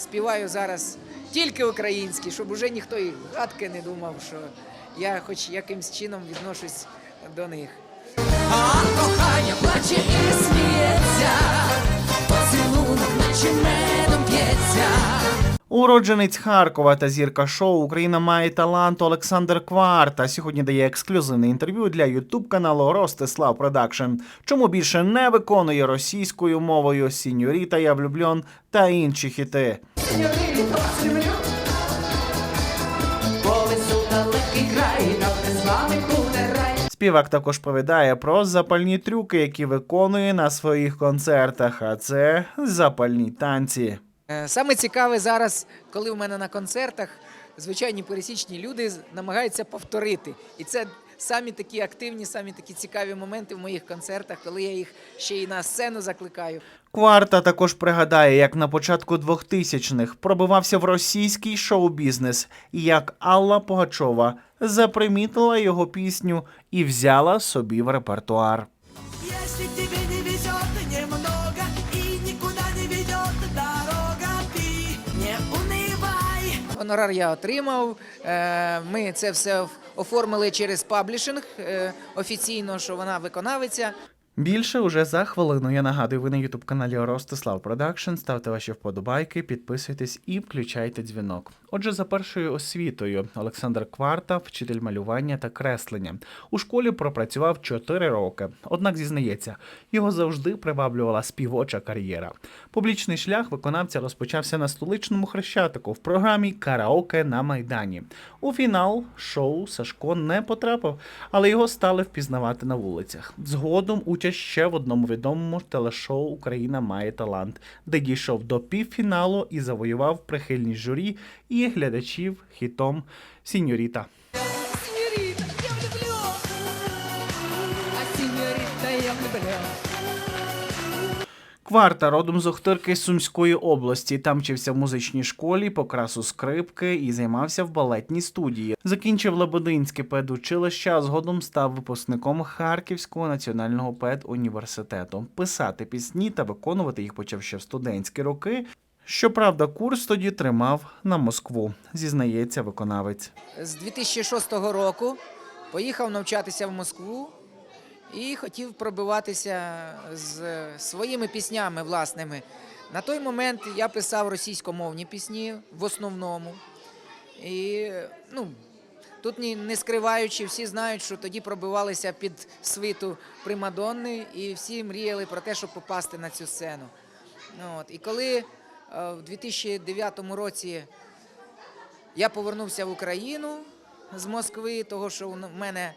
співаю зараз тільки українські, щоб уже ніхто і гадки не думав, що я хоч якимсь чином відношусь до них. А кохання плаче і сміється, поцілунок наче медом п'ється. Уродженець Харкова та зірка шоу Україна має талант Олександр Кварта. Сьогодні дає ексклюзивне інтерв'ю для ютуб каналу Ростислав Продакшн. Чому більше не виконує російською мовою Сіньоріта Я влюблен та інші хіти. Рай. Співак також повідає про запальні трюки, які виконує на своїх концертах. А це запальні танці. Е, Саме цікаве зараз, коли в мене на концертах звичайні пересічні люди намагаються повторити. І це самі такі активні, самі такі цікаві моменти в моїх концертах, коли я їх ще й на сцену закликаю. Кварта також пригадає, як на початку 2000-х пробивався в російський шоу-бізнес, і як Алла Погачова запримітила його пісню і взяла собі в репертуар. Если тебе не везет немного и никуда не ведет дорога, ты не унывай. Гонорар я отримав. Е, Ми це все оформили через паблішинг е, офіційно, що вона виконавиця. Більше уже за хвилину. Я нагадую, ви на ютуб каналі Ростислав Продакшн. Ставте ваші вподобайки, підписуйтесь і включайте дзвінок. Отже, за першою освітою Олександр Кварта, вчитель малювання та креслення. У школі пропрацював 4 роки. Однак зізнається, його завжди приваблювала співоча кар'єра. Публічний шлях виконавця розпочався на столичному хрещатику в програмі Караоке на Майдані. У фінал шоу Сашко не потрапив, але його стали впізнавати на вулицях. Згодом участь ще в одному відомому телешоу Україна має талант, де дійшов до півфіналу і завоював прихильність журі і глядачів хітом Сіньоріта. Кварта родом з Охтирки Сумської області. Там вчився в музичній школі по красу скрипки і займався в балетній студії. Закінчив Лебединське педучилище, а згодом став випускником Харківського національного педуніверситету. Писати пісні та виконувати їх почав ще в студентські роки. Щоправда, курс тоді тримав на Москву, зізнається виконавець. З 2006 року поїхав навчатися в Москву і хотів пробиватися з своїми піснями власними. На той момент я писав російськомовні пісні в основному. І ну, тут не скриваючи, всі знають, що тоді пробивалися під свиту Примадонни, і всі мріяли про те, щоб попасти на цю сцену. Ну, От. І коли е, в 2009 році я повернувся в Україну з Москви, того що у мене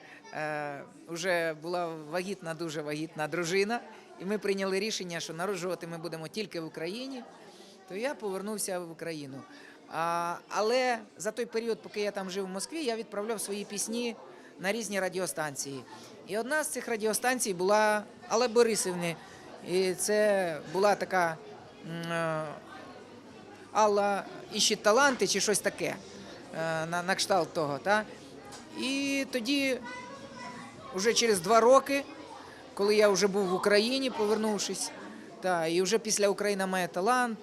вже була вагітна, дуже вагітна дружина, і ми прийняли рішення, що народжувати ми будемо тільки в Україні, то я повернувся в Україну. Але за той період, поки я там жив в Москві, я відправляв свої пісні на різні радіостанції. І одна з цих радіостанцій була Алла Борисівни. І це була така е, Алла іщить таланти чи щось таке е, на, на кшталт того. Та? І тоді, вже через два роки, коли я вже був в Україні, повернувшись, та, і вже після Україна має талант,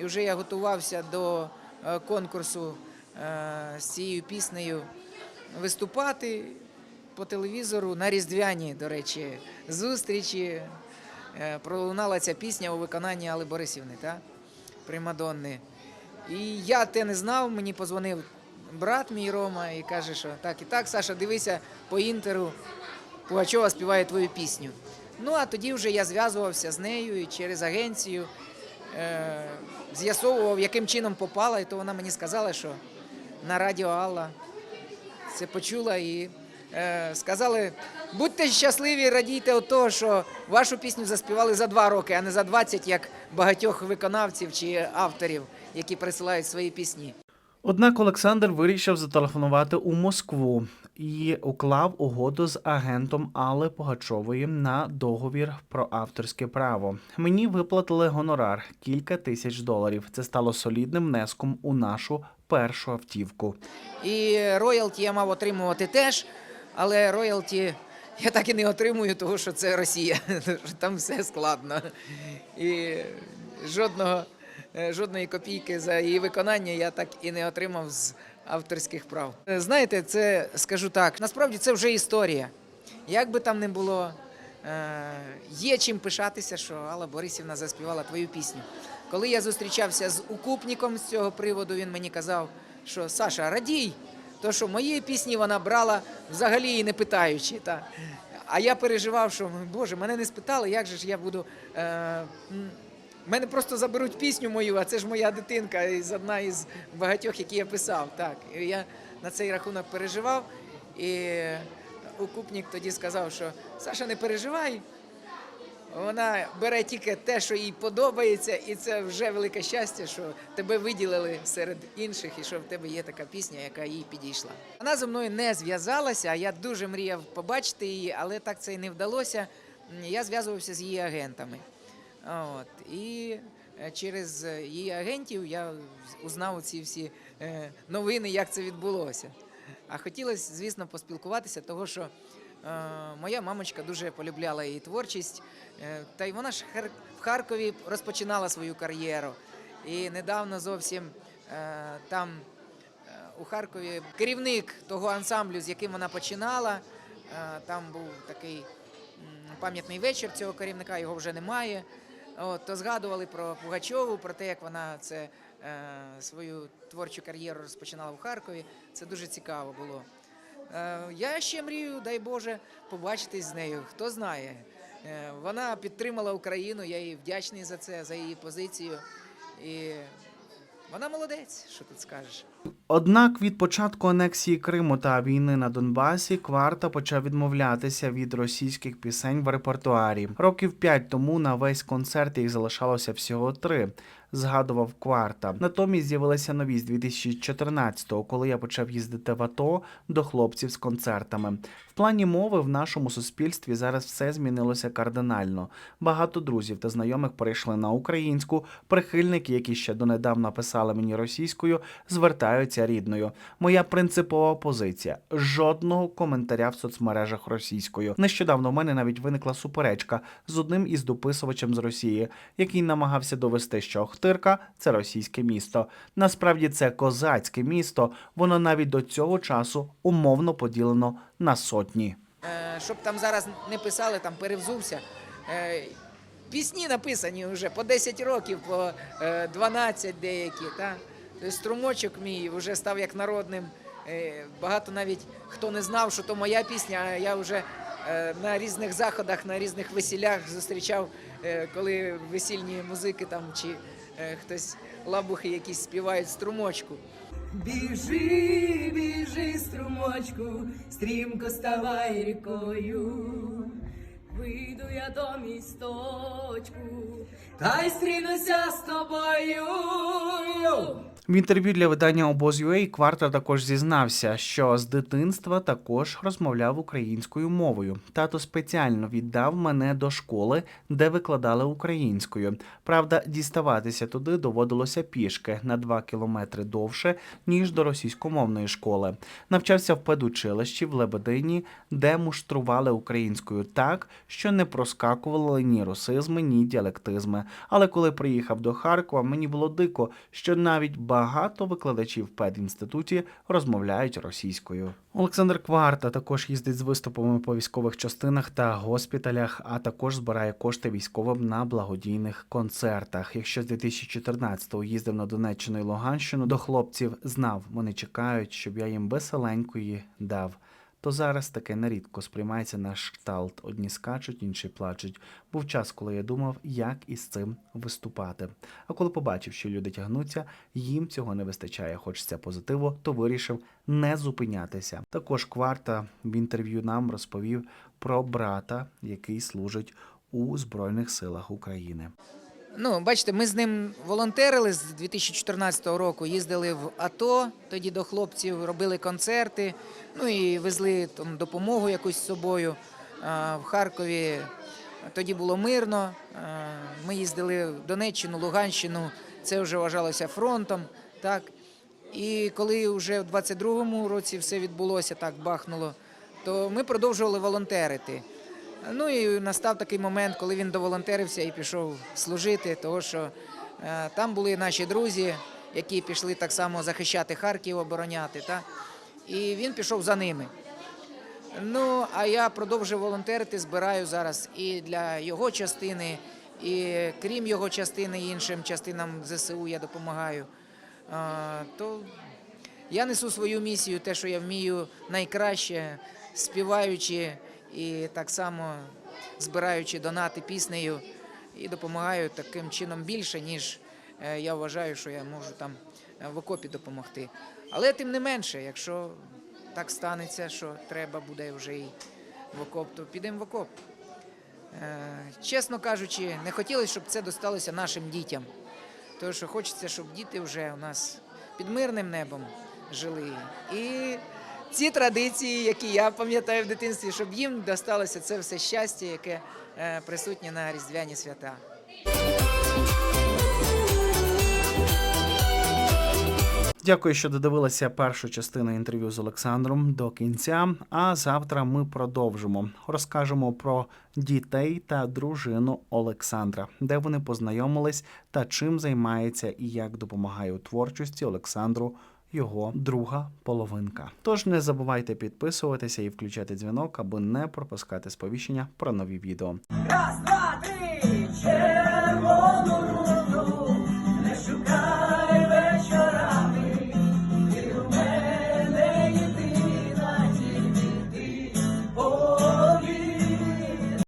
і вже я готувався до е, конкурсу е, з цією піснею виступати по телевізору на Різдвяні, до речі, зустрічі. Е, Пролунала ця пісня у виконанні Алли Борисівни, та? Примадонни. І я те не знав, мені позвонив брат мій Рома і каже, що так і так, Саша, дивися по інтеру, Пугачова співає твою пісню. Ну а тоді вже я зв'язувався з нею і через агенцію е, з'ясовував, яким чином попала, і то вона мені сказала, що на радіо Алла це почула і е, сказали: будьте щасливі, радійте від того, що вашу пісню заспівали за два роки, а не за 20, як багатьох виконавців чи авторів, які присилають свої пісні. Однак Олександр вирішив зателефонувати у Москву і уклав угоду з агентом Алли Погачової на договір про авторське право. Мені виплатили гонорар кілька тисяч доларів. Це стало солідним внеском у нашу першу автівку. І роялті я мав отримувати теж, але роялті я так і не отримую, тому що це Росія. Там все складно. І жодного жодної копійки за її виконання я так і не отримав з авторських прав. Е, Знаєте, це скажу так, насправді це вже історія. Як би там не було, е, є чим пишатися, що Алла Борисівна заспівала твою пісню. Коли я зустрічався з укупником з цього приводу, він мені казав, що Саша, радій, то що мої пісні вона брала взагалі і не питаючи. Та. А я переживав, що Боже, мене не спитали, як же ж я буду. Е, мене просто заберуть пісню мою, а це ж моя дитинка із одна із багатьох, які я писав. Так. Я на цей рахунок переживав. І укупник тоді сказав, що Саша, не переживай. Вона бере тільки те, що їй подобається, і це вже велике щастя, що тебе виділили серед інших, і що в тебе є така пісня, яка їй підійшла. Вона зі мною не зв'язалася, а я дуже мріяв побачити її, але так це і не вдалося. Я зв'язувався з її агентами. От. І е, через е, її агентів я узнав ці всі е, новини, як це відбулося. А хотілося, звісно, поспілкуватися, того що моя мамочка дуже полюбляла її творчість. Та й вона ж в Харкові розпочинала свою кар'єру. І недавно зовсім там у Харкові керівник того ансамблю, з яким вона починала. Там був такий пам'ятний вечір цього керівника, його вже немає. От, то згадували про Пугачову, про те, як вона це е, свою творчу кар'єру розпочинала в Харкові. Це дуже цікаво було. Е, я ще мрію, дай Боже, побачитись з нею. Хто знає. Е, вона підтримала Україну, я їй вдячний за це, за її позицію. І вона молодець, що тут скажеш. Однак від початку анексії Криму та війни на Донбасі Кварта почав відмовлятися від російських пісень в репертуарі. Років п'ять тому на весь концерт їх залишалося всього три. Згадував Кварта. Натомість з'явилися нові з 2014-го, коли я почав їздити в АТО до хлопців з концертами. В плані мови в нашому суспільстві зараз все змінилося кардинально. Багато друзів та знайомих перейшли на українську. Прихильники, які ще донедавна писали мені російською, звертаються рідною. Моя принципова позиція: жодного коментаря в соцмережах російською. Нещодавно в мене навіть виникла суперечка з одним із дописувачем з Росії, який намагався довести, що Охтирка це російське місто. Насправді це козацьке місто. Воно навіть до цього часу умовно поділено на сотні. Е, щоб там зараз не писали, там перевзувся. Е, Пісні написані вже по 10 років, по е, 12 деякі. Та? Тобто Струмочок мій вже став як народним. Е, Багато навіть хто не знав, що то моя пісня, а я вже е, на різних заходах, на різних весілях зустрічав, е, коли весільні музики там чи е, хтось лабухи якісь співають струмочку. Біжи, біжи, струмочку, стрімко ставай рікою. Вийду я до місточку, та й стрінуся з тобою. В інтерв'ю для видання Обоз.ua Квартер також зізнався, що з дитинства також розмовляв українською мовою. Тато спеціально віддав мене до школи, де викладали українською. Правда, діставатися туди доводилося пішки на два кілометри довше ніж до російськомовної школи. Навчався в педучилищі в Лебедині, де муштрували українською так, що не проскакували ні русизми, ні діалектизми. Але коли приїхав до Харкова, мені було дико, що навіть багато викладачів в педінституті розмовляють російською. Олександр Кварта також їздить з виступами по військових частинах та госпіталях, а також збирає кошти військовим на благодійних концертах. Якщо з 2014-го їздив на Донеччину і Луганщину до хлопців, знав, вони чекають, щоб я їм веселенької дав. То зараз таке нерідко сприймається наш кшталт. Одні скачуть, інші плачуть. Був час, коли я думав, як із цим виступати. А коли побачив, що люди тягнуться, їм цього не вистачає. Хочеться позитиву, то вирішив не зупинятися. Також кварта в інтерв'ю нам розповів про брата, який служить у Збройних силах України. Ну, бачите, ми з ним волонтерили з 2014 року, їздили в АТО, тоді до хлопців робили концерти, ну і везли там допомогу якусь з собою. В Харкові тоді було мирно. Ми їздили в Донеччину, Луганщину, це вже вважалося фронтом. Так. І коли вже в 22-му році все відбулося, так бахнуло, то ми продовжували волонтерити. Ну і настав такий момент, коли він доволонтерився і пішов служити, того що Е, Там були наші друзі, які пішли так само захищати Харків, обороняти. Та? І він пішов за ними. Ну, а я продовжую волонтерити, збираю зараз і для його частини, і крім його частини, іншим частинам ЗСУ я допомагаю. А, то я несу свою місію, те, що я вмію найкраще, співаючи і так само збираючи донати піснею, і допомагаю таким чином більше, ніж е, я вважаю, що я можу там е, в окопі допомогти. Але тим не менше, якщо так станеться, що треба буде вже і в окоп, то підемо в окоп. Е, Чесно кажучи, не хотілося, щоб це досталося нашим дітям. Тому що хочеться, щоб діти вже у нас під мирним небом жили. І ці традиції, які я пам'ятаю в дитинстві, щоб їм досталося це все щастя, яке е, присутнє на Різдвяні свята. Дякую, що додивилися першу частину інтерв'ю з Олександром до кінця. А завтра ми продовжимо. Розкажемо про дітей та дружину Олександра, де вони познайомились та чим займається і як допомагає у творчості Олександру. Його друга половинка. Тож не забувайте підписуватися і включати дзвінок, аби не пропускати сповіщення про нові відео. Раз, два, три.